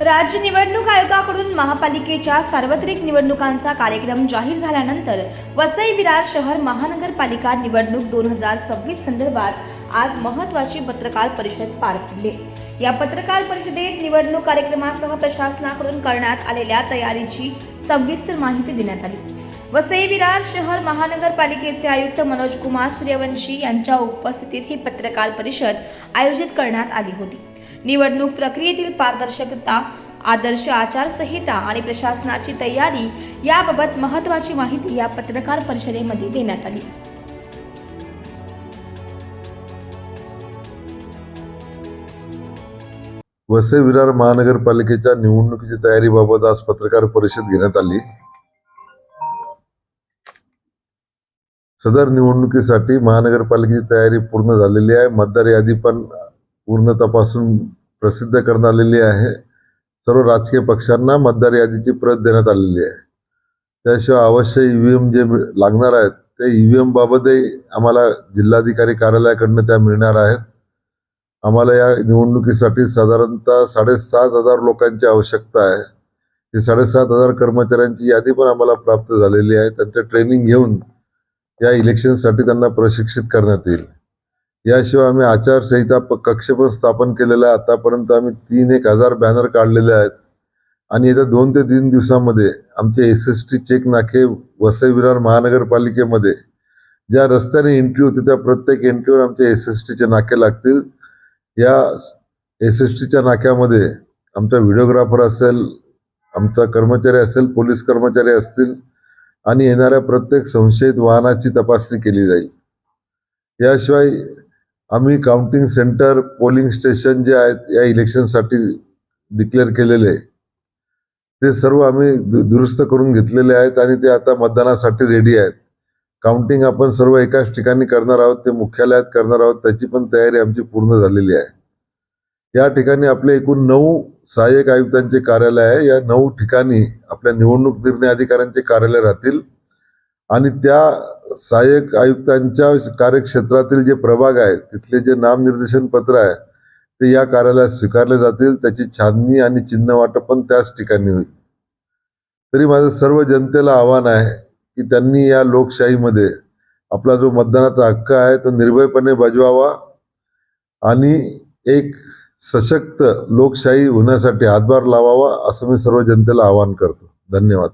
राज्य निवडणूक आयोगाकडून महापालिकेच्या सार्वत्रिक निवडणुकांचा कार्यक्रम जाहीर झाल्यानंतर वसई विरार शहर महानगरपालिका निवडणूक दोन हजार सव्वीस संदर्भात आज महत्त्वाची पत्रकार परिषद पार पडली. या पत्रकार परिषदेत निवडणूक कार्यक्रमासह प्रशासनाकडून करण्यात आलेल्या तयारीची सविस्तर माहिती देण्यात आली. वसई विरार शहर महानगरपालिकेचे आयुक्त मनोज कुमार सूर्यवंशी यांच्या उपस्थितीत ही पत्रकार परिषद आयोजित करण्यात आली होती. निवडणूक प्रक्रियेतील पारदर्शकता आदर्श आचारसंहिता आणि प्रशासनाची तयारी याबाबत महत्वाची माहिती या पत्रकार परिषदेमध्ये देण्यात आली. वसई विरार महानगरपालिकेच्या निवडणुकीची तयारीबाबत आज पत्रकार परिषद घेण्यात आली. सदर निवडणुकीसाठी महानगरपालिकेची तयारी पूर्ण झालेली आहे. मतदार यादी पण पूर्ण तपासून प्रसिद्ध करण्यात आलेली आहे. सर्व राजकीय पक्षांना मतदार यादीची प्रत देण्यात आलेली आहे. त्याशिवाय आवश्यक ईव्हीएम जे लागणार आहेत ते ईव्हीएम बाबतही आम्हाला जिल्हाधिकारी कार्यालयाकडनं त्या मिळणार आहेत. आम्हाला या निवडणुकीसाठी साधारणतः साडेसात हजार लोकांची आवश्यकता आहे. ही साडेसात हजार कर्मचाऱ्यांची यादी पण आम्हाला प्राप्त झालेली आहे. त्यांचं ट्रेनिंग घेऊन या इलेक्शनसाठी त्यांना प्रशिक्षित करण्यात येईल. याशिवाय आम्ही आचारसंहिता प- कक्ष पण स्थापन केलेला आहे. आतापर्यंत आम्ही तीन एक हजार बॅनर काढलेले आहेत. आणि येत्या दोन ते तीन दिवसामध्ये आमचे एस एस टी चेक नाके वसई विरार महानगरपालिकेमध्ये ज्या रस्त्याने एंट्री होती त्या प्रत्येक एंट्रीवर आमचे एस एस टीचे नाके लागतील. या एस एस टीच्या नाक्यामध्ये आमचा व्हिडिओग्राफर असेल आमचा कर्मचारी असेल पोलीस कर्मचारी असतील आणि येणाऱ्या प्रत्येक संशयित वाहनाची तपासणी केली जाईल. याशिवाय आम्ही काउंटिंग सेंटर पोलिंग स्टेशन जे आहेत या इलेक्शनसाठी डिक्लेअर केलेले ते सर्व आम्ही दु दुरुस्त करून घेतलेले आहेत आणि ते आता मतदानासाठी रेडी आहेत. काउंटिंग आपण सर्व एकाच ठिकाणी करणार आहोत ते मुख्यालयात करणार आहोत त्याची पण तयारी आमची पूर्ण झालेली आहे. या ठिकाणी आपले एकूण नऊ सहाय्यक आयुक्तांचे कार्यालय आहे. या नऊ ठिकाणी आपल्या निवडणूक निर्णय अधिकाऱ्यांचे कार्यालय राहतील. आणि त्या सहाय्यक आयुक्तांच्या कार्यक्षेत्रातील जे प्रभाग आहे तिथले जे नामनिर्देशन पत्र आहे ते या कार्यालयात स्वीकारले जातील. त्याची छाननी आणि चिन्ह वाटप पण त्याच ठिकाणी होईल. तरी माझं सर्व जनतेला आव्हान आहे की त्यांनी या लोकशाहीमध्ये आपला जो मतदानाचा हक्क आहे तो निर्भयपणे बजवावा आणि एक सशक्त लोकशाही होण्यासाठी हातभार लावावा असं मी सर्व जनतेला आवाहन करतो. धन्यवाद.